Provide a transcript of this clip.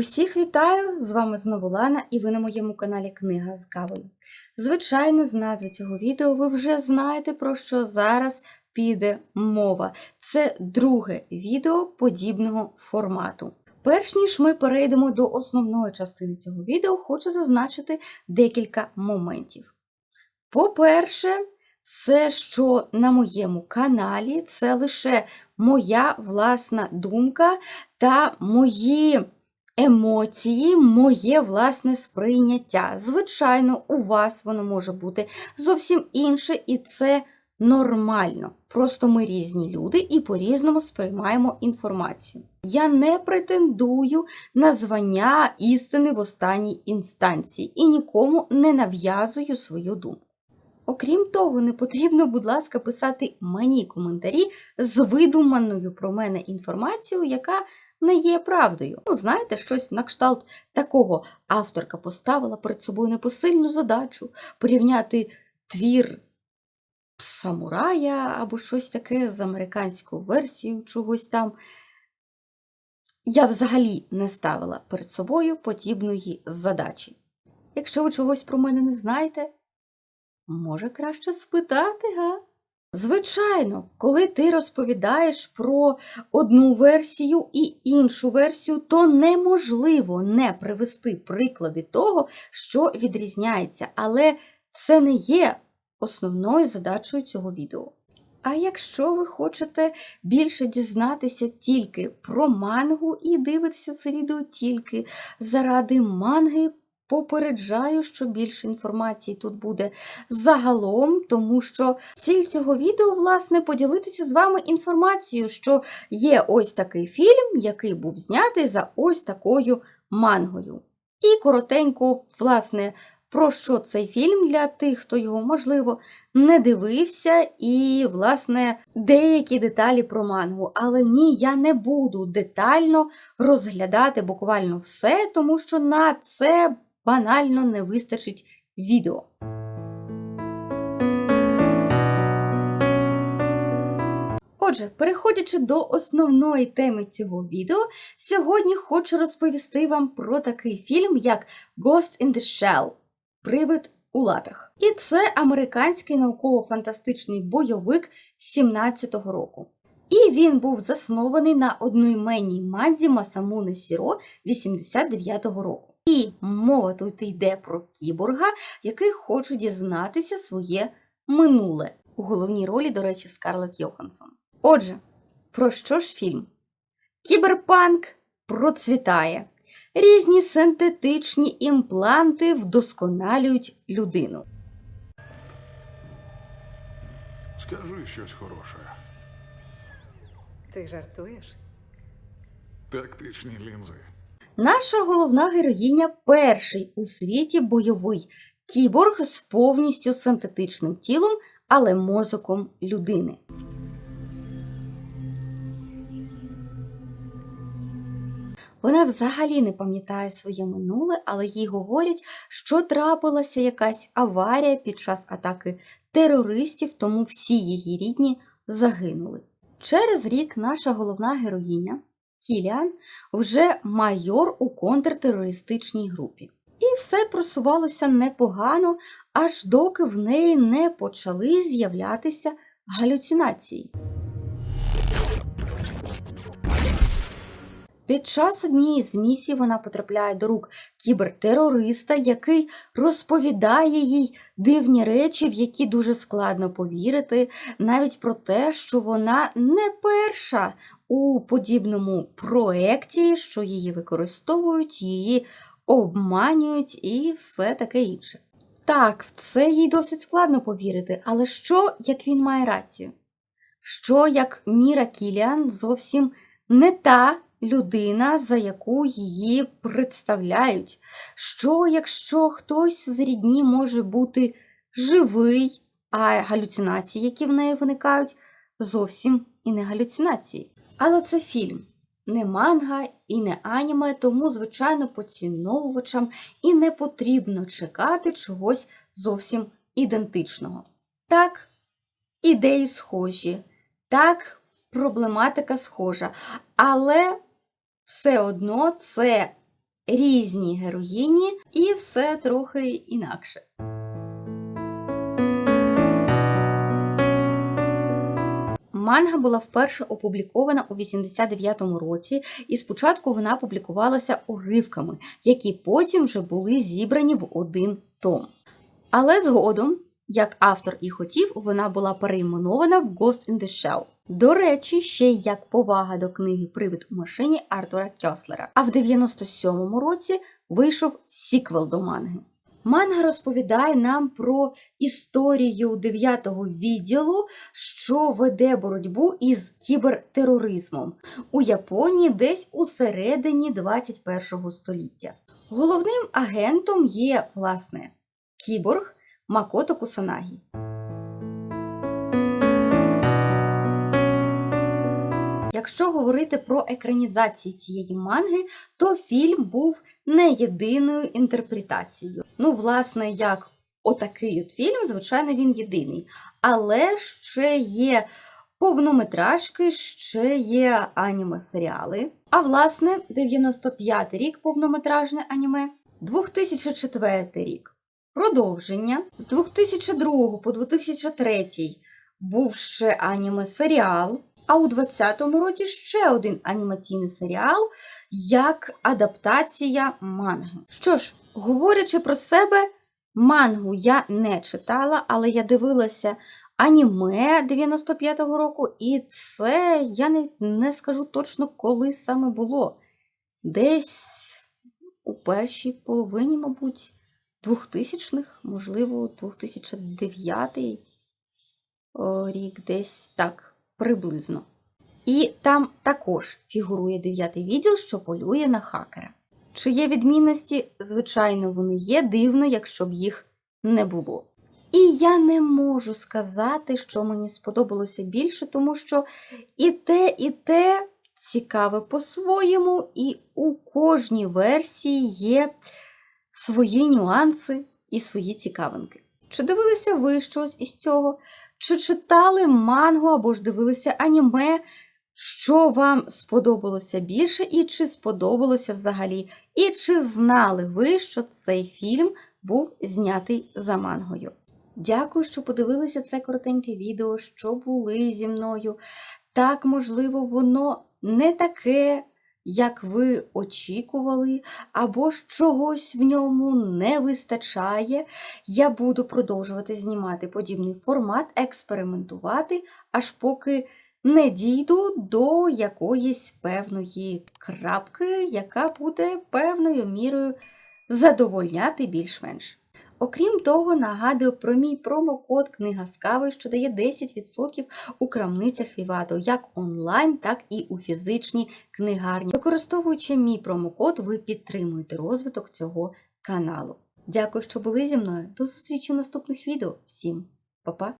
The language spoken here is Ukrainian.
Усіх вітаю! З вами знову Лана, і ви на моєму каналі Книга з кавою. Звичайно, з назви цього відео ви вже знаєте, про що зараз піде мова. Це друге відео подібного формату. Перш ніж ми перейдемо до основної частини цього відео, хочу зазначити декілька моментів. По-перше, все, що на моєму каналі, це лише моя власна думка та мої емоції, моє власне сприйняття. Звичайно, у вас воно може бути зовсім інше, і це нормально. Просто ми різні люди і по-різному сприймаємо інформацію. Я не претендую на звання істини в останній інстанції і нікому не нав'язую свою думку. Окрім того, не потрібно, будь ласка, писати мені коментарі з видуманою про мене інформацією, яка не є правдою. Ну, знаєте, щось на кшталт такого авторка поставила перед собою непосильну задачу порівняти твір самурая або щось таке з американською версією чогось там. Я взагалі не ставила перед собою подібної задачі. Якщо ви чогось про мене не знаєте, може краще спитати, га? Звичайно, коли ти розповідаєш про одну версію і іншу версію, то неможливо не привести приклади того, що відрізняється, але це не є основною задачею цього відео. А якщо ви хочете більше дізнатися тільки про мангу і дивитеся це відео тільки заради манги, Попереджаю, що більше інформації тут буде загалом, тому що ціль цього відео, власне, поділитися з вами інформацією, що є ось такий фільм, який був знятий за ось такою мангою. І коротенько, власне, про що цей фільм для тих, хто його, можливо, не дивився, і, власне, деякі деталі про мангу. Але ні, я не буду детально розглядати буквально все, тому що на це банально не вистачить відео. Отже, переходячи до основної теми цього відео, сьогодні хочу розповісти вам про такий фільм, як Ghost in the Shell Привид у латах. І це американський науково-фантастичний бойовик 17-го року. І він був заснований на одноіменній манзі Масамуне Сіро 89-го року. І мова тут йде про кіборга, який хоче дізнатися своє минуле. У головній ролі, до речі, Скарлетт Йоханссон. Отже, про що ж фільм? Кіберпанк процвітає. Різні синтетичні імпланти вдосконалюють людину. Скажи щось хороше. Ти жартуєш? Тактичні лінзи. Наша головна героїня перший у світі бойовий кіборг з повністю синтетичним тілом, але мозоком людини. Вона взагалі не пам'ятає своє минуле, але їй говорять, що трапилася якась аварія під час атаки терористів, тому всі її рідні загинули. Через рік наша головна героїня Кіліан вже майор у контртерористичній групі. І все просувалося непогано, аж доки в неї не почали з'являтися галюцинації. Під час однієї з місій вона потрапляє до рук кібертерориста, який розповідає їй дивні речі, в які дуже складно повірити, навіть про те, що вона не перша у подібному проекті, що її використовують, її обманюють і все таке інше. Так, в це їй досить складно повірити, але що, як він має рацію? Що як Міра Кіліан зовсім не та людина, за яку її представляють? Що, якщо хтось з рідні може бути живий, а галюцинації, які в неї виникають, зовсім і не галюцинації? Але це фільм, не манга і не аніме, тому, звичайно, поціновувачам і не потрібно чекати чогось зовсім ідентичного. Так, ідеї схожі, так, проблематика схожа, але все одно це різні героїні, і все трохи інакше. Манга була вперше опублікована у 89-му році, і спочатку вона публікувалася уривками, які потім вже були зібрані в один том. Але згодом, як автор і хотів, вона була перейменована в Ghost in the Shell. До речі, ще як повага до книги Привид у машині Артура Кьослера. А в 97-му році вийшов сіквел до манги. Манга розповідає нам про історію 9-го відділу, що веде боротьбу із кібертероризмом у Японії десь у середині 21-го століття. Головним агентом є, власне, кіборг Макото Кусанагі. Якщо говорити про екранізації цієї манги, то фільм був не єдиною інтерпретацією. Ну, власне, як отакий от фільм, звичайно, він єдиний. Але ще є повнометражки, ще є аніме-серіали. А власне, 95 рік повнометражне аніме, 2004 рік продовження. З 2002 по 2003 був ще аніме-серіал. А у 2020 році ще один анімаційний серіал як адаптація манги. Що ж, говорячи про себе, мангу я не читала, але я дивилася аніме 95-го року, і це я навіть не скажу точно, коли саме було. Десь у першій половині, мабуть, 2000-х, можливо, 2009 рік, десь так приблизно. І там також фігурує дев'ятий відділ, що полює на хакера. Чи є відмінності? Звичайно, вони є дивно, якщо б їх не було. І я не можу сказати, що мені сподобалося більше, тому що і те, і те цікаве по-своєму, і у кожній версії є свої нюанси і свої цікавинки. Чи дивилися ви щось із цього? Чи читали мангу або ж дивилися аніме? Що вам сподобалося більше, і чи сподобалося взагалі? І чи знали ви, що цей фільм був знятий за мангою? Дякую, що подивилися це коротеньке відео, що були зі мною. Так, можливо, воно не таке, як ви очікували, або ж чогось в ньому не вистачає. Я буду продовжувати знімати подібний формат, експериментувати, аж поки не дійду до якоїсь певної крапки, яка буде певною мірою задовольняти більш-менш. Окрім того, нагадую про мій промокод Книга з кави, що дає 10% у крамницях Вівато, як онлайн, так і у фізичній книгарні. Використовуючи мій промокод, ви підтримуєте розвиток цього каналу. Дякую, що були зі мною. До зустрічі в наступних відео. Всім па-па!